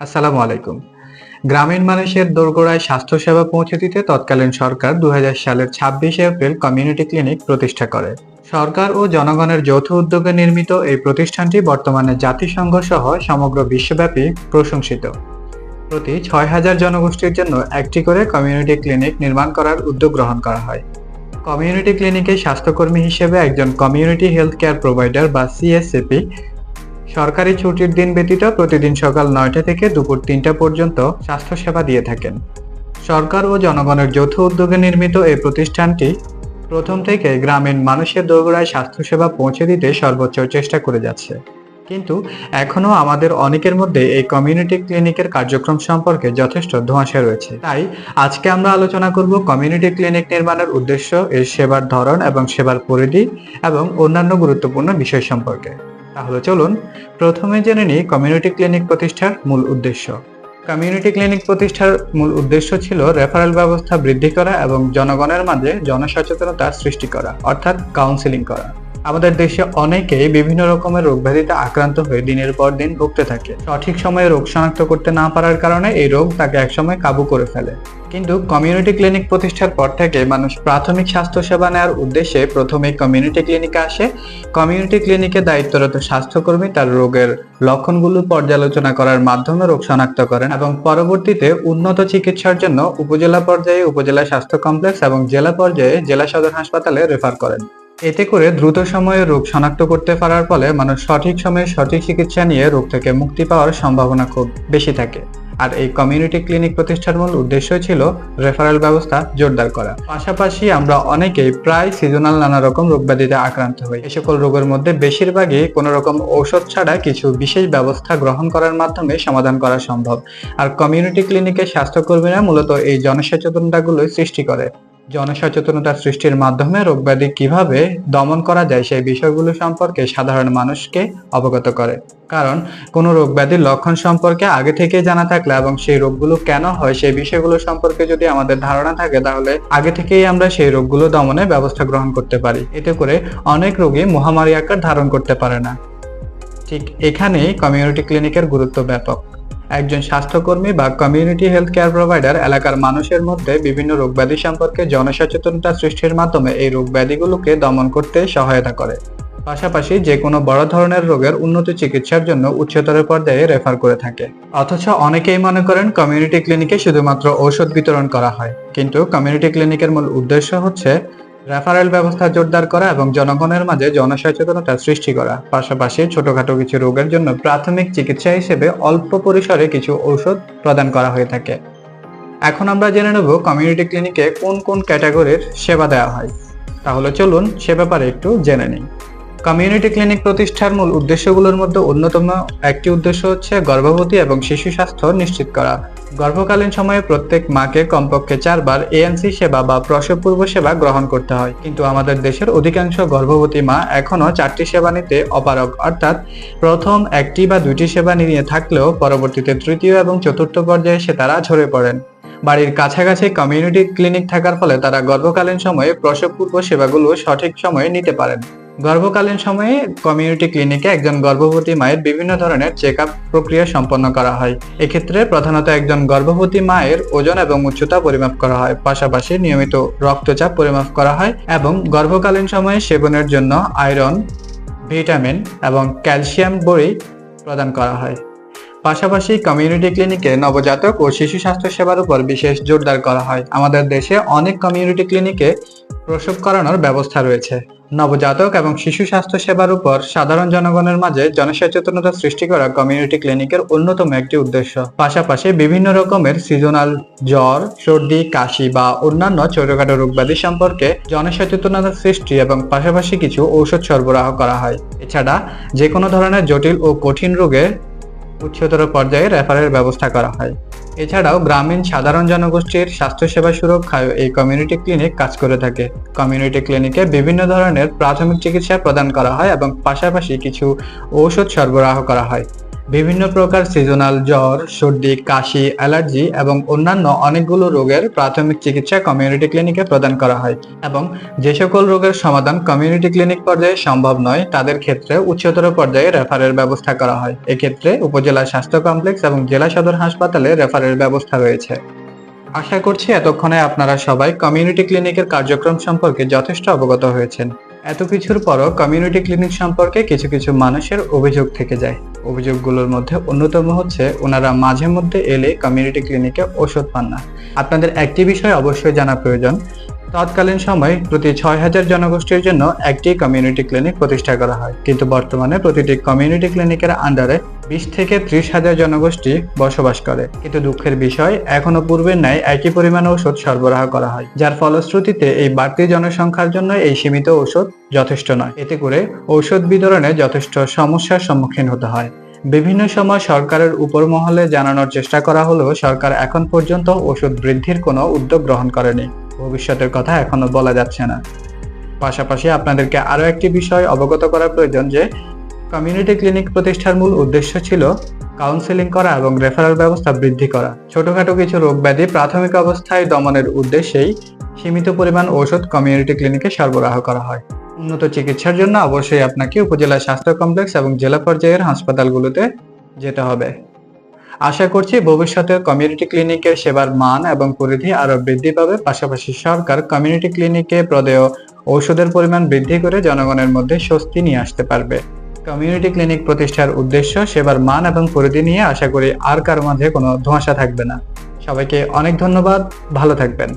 আসসালামু আলাইকুম। গ্রামীণ মানুষের দোরগোড়ায় স্বাস্থ্যসেবা পৌঁছে দিতে তৎকালীন সরকার দু হাজার সালের ছাব্বিশে এপ্রিল কমিউনিটি ক্লিনিক প্রতিষ্ঠা করে। সরকার ও জনগণের যৌথ উদ্যোগে নির্মিত এই প্রতিষ্ঠানটি বর্তমানে জাতিসংঘ সহ সমগ্র বিশ্বব্যাপী প্রশংসিত। প্রতি ছয় হাজার জনগোষ্ঠীর জন্য একটি করে কমিউনিটি ক্লিনিক নির্মাণ করার উদ্যোগ গ্রহণ করা হয়। কমিউনিটি ক্লিনিকে স্বাস্থ্যকর্মী হিসেবে একজন কমিউনিটি হেলথ কেয়ার প্রোভাইডার বা সিএসসিপি সরকারি ছুটির দিন ব্যতীত প্রতিদিন সকাল নয়টা থেকে দুপুর তিনটা পর্যন্ত স্বাস্থ্যসেবা দিয়ে থাকেন। সরকার ও জনগণের যৌথ উদ্যোগে নির্মিত এই প্রতিষ্ঠানটি প্রথম থেকে গ্রামীণ মানুষের দোরগোড়ায় স্বাস্থ্যসেবা পৌঁছে দিতে সর্বোচ্চ চেষ্টা করে যাচ্ছে। কিন্তু এখনও আমাদের অনেকের মধ্যে এই কমিউনিটি ক্লিনিকের কার্যক্রম সম্পর্কে যথেষ্ট ধোঁয়াশা রয়েছে। তাই আজকে আমরা আলোচনা করব কমিউনিটি ক্লিনিক নির্মাণের উদ্দেশ্য, এর সেবার ধরন এবং সেবার পরিধি এবং অন্যান্য গুরুত্বপূর্ণ বিষয় সম্পর্কে। তাহলে চলুন প্রথমে জেনে নিই কমিউনিটি ক্লিনিক প্রতিষ্ঠার মূল উদ্দেশ্য। কমিউনিটি ক্লিনিক প্রতিষ্ঠার মূল উদ্দেশ্য ছিল রেফারেল ব্যবস্থা বৃদ্ধি করা এবং জনগণের মাঝে জনসচেতনতা সৃষ্টি করা, অর্থাৎ কাউন্সিলিং করা। আমাদের দেশে অনেকেই বিভিন্ন রকমের রোগ ব্যাধিতে আক্রান্ত হয়ে দিনের পর দিন ভুগতে থাকে। সঠিক সময়ে রোগ শনাক্ত করতে না পারার কারণে এই রোগ তাকে একসময় কাবু করে ফেলে। কিন্তু কমিউনিটি ক্লিনিক প্রতিষ্ঠার পর থেকে মানুষ প্রাথমিক স্বাস্থ্য সেবা নেওয়ার উদ্দেশ্যে প্রথমে কমিউনিটি ক্লিনিকে আসে। কমিউনিটি ক্লিনিকে দায়িত্বরত স্বাস্থ্যকর্মী তার রোগের লক্ষণগুলো পর্যালোচনা করার মাধ্যমে রোগ শনাক্ত করেন এবং পরবর্তীতে উন্নত চিকিৎসার জন্য উপজেলা পর্যায়ে উপজেলা স্বাস্থ্য কমপ্লেক্স এবং জেলা পর্যায়ে জেলা সদর হাসপাতালে রেফার করেন। এতে করে দ্রুত সময়ে রোগ শনাক্ত করতে পারার ফলে মানুষ সঠিক সময়ে সঠিক চিকিৎসা নিয়ে রোগ থেকে মুক্তি পাওয়ার সম্ভাবনা খুব বেশি থাকে। আর এই কমিউনিটি ক্লিনিক প্রতিষ্ঠার মূল উদ্দেশ্য ছিল রেফারেল ব্যবস্থা জোরদার করা। পাশাপাশি আমরা অনেকেই প্রায় সিজনাল নানা রকম রোগ ব্যাধিতে আক্রান্ত হই। এই সকল রোগের মধ্যে বেশিরভাগই কোনো রকম ঔষধ ছাড়া কিছু বিশেষ ব্যবস্থা গ্রহণ করার মাধ্যমে সমাধান করা সম্ভব। আর কমিউনিটি ক্লিনিকের স্বাস্থ্যকর্মীরা মূলত এই জনসচেতনতাগুলোই সৃষ্টি করে। জনসচেতনতা সৃষ্টির মাধ্যমে রোগব্যাধি কীভাবে দমন করা যায় সেই বিষয়গুলো সম্পর্কে সাধারণ মানুষকে অবগত করে। কারণ, কোনো রোগ ব্যাধির লক্ষণ সম্পর্কে আগে থেকে জানা থাকলে এবং সেই রোগগুলো কেন হয় সেই বিষয়গুলো সম্পর্কে যদি আমাদের ধারণা থাকে, তাহলে আগে থেকেই আমরা সেই রোগগুলো দমনে ব্যবস্থা গ্রহণ করতে পারি। এতে করে অনেক রোগী মহামারী আকার ধারণ করতে পারে না। ঠিক এখানেই কমিউনিটি ক্লিনিকের গুরুত্ব ব্যাপক। একজন স্বাস্থ্যকর্মী বা কমিউনিটি হেলথ কেয়ার প্রোভাইডার এলাকার মানুষের মধ্যে বিভিন্ন রোগব্যাধি সম্পর্কে জনসচেতনতা সৃষ্টির মাধ্যমে এই রোগব্যাধিগুলোকে দমন করতে সহায়তা করে। পাশাপাশি যে কোনো বড় ধরনের রোগের উন্নত চিকিৎসার জন্য উচ্চতর পর্যায়ে রেফার করে থাকে। অথচ অনেকেই মনে করেন কমিউনিটি ক্লিনিকে শুধুমাত্র ঔষধ বিতরণ করা হয়। কিন্তু কমিউনিটি ক্লিনিকের মূল উদ্দেশ্য হচ্ছে রেফারেল ব্যবস্থা জোরদার করা এবং জনগণের মাঝে জনসচেতনতা সৃষ্টি করা, পাশাপাশি ছোটখাটো কিছু রোগের জন্য প্রাথমিক চিকিৎসা হিসেবে অল্প পরিসরে কিছু ঔষধ প্রদান করা হয়ে থাকে। এখন আমরা জেনে নেব কমিউনিটি ক্লিনিকে কোন কোন ক্যাটাগরির সেবা দেওয়া হয়। তাহলে চলুন সে ব্যাপারে একটু জেনে নিই। কমিউনিটি ক্লিনিক প্রতিষ্ঠার মূল উদ্দেশ্যগুলোর মধ্যে অন্যতম একটি উদ্দেশ্য হচ্ছে গর্ভবতী এবং শিশু স্বাস্থ্য নিশ্চিত করা। গর্ভকালীন সময়ে প্রত্যেক মাকে কমপক্ষে চারবার এএনসি সেবা বা প্রসব পূর্ব সেবা গ্রহণ করতে হয়। কিন্তু আমাদের দেশের অধিকাংশ গর্ভবতী মা এখনও চারটি সেবা নিতে অপারগ। অর্থাৎ প্রথম একটি বা দুইটি সেবা নিয়ে থাকলেও পরবর্তীতে তৃতীয় এবং চতুর্থ পর্যায়ে সে তারা ঝরে পড়েন। বাড়ির কাছাকাছি কমিউনিটি ক্লিনিক থাকার ফলে তারা গর্ভকালীন সময়ে প্রসব পূর্ব সেবাগুলো সঠিক সময়ে নিতে পারেন। গর্ভকালীন সময়ে কমিউনিটি ক্লিনিকে একজন গর্ভবতী মায়ের বিভিন্ন ধরনের চেক আপ প্রক্রিয়া সম্পন্ন করা হয়। এক্ষেত্রে প্রধানত একজন গর্ভবতী মায়ের ওজন এবং উচ্চতা পরিমাপ করা হয়। পাশাপাশি নিয়মিত রক্তচাপ পরিমাপ করা হয় এবং গর্ভকালীন সময়ে সেবনের জন্য আয়রন ভিটামিন এবং ক্যালসিয়াম বড়ি প্রদান করা হয়। পাশাপাশি কমিউনিটি ক্লিনিকে নবজাতক ও শিশু স্বাস্থ্য সেবার উপর বিশেষ জোরদার করা হয়। আমাদের দেশে অনেক কমিউনিটি ক্লিনিকে প্রসব করানোর ব্যবস্থা রয়েছে। নবজাতক এবং শিশু স্বাস্থ্য সেবার উপর সাধারণ জনগণের মাঝে জনসচেতনতা সৃষ্টি করা কমিউনিটি ক্লিনিকের অন্যতম একটি উদ্দেশ্য। পাশাপাশি বিভিন্ন রকমের সিজনাল জ্বর, সর্দি, কাশি বা অন্যান্য ছোটখাটো রোগব্যাধি সম্পর্কে জনসচেতনতা সৃষ্টি এবং পাশাপাশি কিছু ঔষধ সরবরাহ করা হয়। এছাড়া যে কোনো ধরনের জটিল ও কঠিন রোগে উচ্চতর পর্যায়ে রেফারের ব্যবস্থা করা হয়। এছাড়াও গ্রামীণ সাধারণ জনগোষ্ঠীর স্বাস্থ্যসেবা সুরক্ষায় এই কমিউনিটি ক্লিনিক কাজ করে থাকে। কমিউনিটি ক্লিনিকে বিভিন্ন ধরনের প্রাথমিক চিকিৎসা প্রদান করা হয় এবং পাশাপাশি কিছু ঔষধ সরবরাহ করা হয়। বিভিন্ন প্রকার সিজনাল জ্বর, সর্দি, কাশি অ্যালার্জি এবং অন্যান্য অনেকগুলো রোগের প্রাথমিক চিকিৎসা কমিউনিটি ক্লিনিকে প্রদান করা হয় এবং যে সকল রোগের সমাধান কমিউনিটি ক্লিনিক পর্যায়ে সম্ভব নয়, তাদের ক্ষেত্রে উচ্চতর পর্যায়ে রেফারের ব্যবস্থা করা হয়। এক্ষেত্রে উপজেলা স্বাস্থ্য কমপ্লেক্স এবং জেলা সদর হাসপাতালে রেফারের ব্যবস্থা রয়েছে। আশা করছি এতক্ষণে আপনারা সবাই কমিউনিটি ক্লিনিকের কার্যক্রম সম্পর্কে যথেষ্ট অবগত হয়েছেন। এত কিছুর পরও কমিউনিটি ক্লিনিক সম্পর্কে কিছু কিছু মানুষের অভিযোগ থেকে যায়। অভিযোগগুলোর মধ্যে অন্যতম হচ্ছে, ওনারা মাঝে মধ্যে এলে কমিউনিটি ক্লিনিকে ওষুধ পান না। আপনাদের একটি বিষয় অবশ্যই জানা প্রয়োজন। তৎকালীন সময় প্রতি ছয় হাজার জনগোষ্ঠীর জন্য একটি কমিউনিটি ক্লিনিক প্রতিষ্ঠা করা হয়। কিন্তু বর্তমানে প্রতিটি কমিউনিটি ক্লিনিকের আন্ডারে বিশ থেকে ত্রিশ হাজার জনগোষ্ঠী বসবাস করে। কিন্তু দুঃখের বিষয়, এখনও পূর্বের ন্যায় একই পরিমাণ ওষুধ সরবরাহ করা হয়, যার ফলশ্রুতিতে এই বাড়তি জনসংখ্যার জন্য এই সীমিত ঔষধ যথেষ্ট নয়। এতে করে ঔষধ বিতরণে যথেষ্ট সমস্যার সম্মুখীন হতে হয়। বিভিন্ন সময় সরকারের উপর মহলে জানানোর চেষ্টা করা হলেও সরকার এখন পর্যন্ত ওষুধ বৃদ্ধির কোনো উদ্যোগ গ্রহণ করেনি। ভবিষ্যতের কথা এখনও বলা যাচ্ছে না। পাশাপাশি আপনাদেরকে আরও একটি বিষয় অবগত করা প্রয়োজন যে কমিউনিটি ক্লিনিক প্রতিষ্ঠার মূল উদ্দেশ্য ছিল কাউন্সেলিং করা এবং রেফারেল ব্যবস্থা বৃদ্ধি করা। ছোটখাটো কিছু রোগ ব্যাধি প্রাথমিক অবস্থায় দমনের উদ্দেশ্যেই সীমিত পরিমাণ ঔষধ কমিউনিটি ক্লিনিকে সরবরাহ করা হয়। উন্নত চিকিৎসার জন্য অবশ্যই আপনাকে উপজেলা স্বাস্থ্য কমপ্লেক্স এবং জেলা পর্যায়ের হাসপাতালগুলোতে যেতে হবে। আশা করছি ভবিষ্যতে কমিউনিটি ক্লিনিকের সেবার মান এবং পরিধি আরও বৃদ্ধি পাবে। পাশাপাশি সরকার কমিউনিটি ক্লিনিকে প্রদেয় ঔষধের পরিমাণ বৃদ্ধি করে জনগণের মধ্যে স্বস্তি নিয়ে আসতে পারবে। কমিউনিটি ক্লিনিক প্রতিষ্ঠার উদ্দেশ্য সেবার মান এবং পরিধি নিয়ে আশা করি আর কারও মাঝে কোনো ধোঁয়াশা থাকবে না। সবাইকে অনেক ধন্যবাদ, ভালো থাকবেন।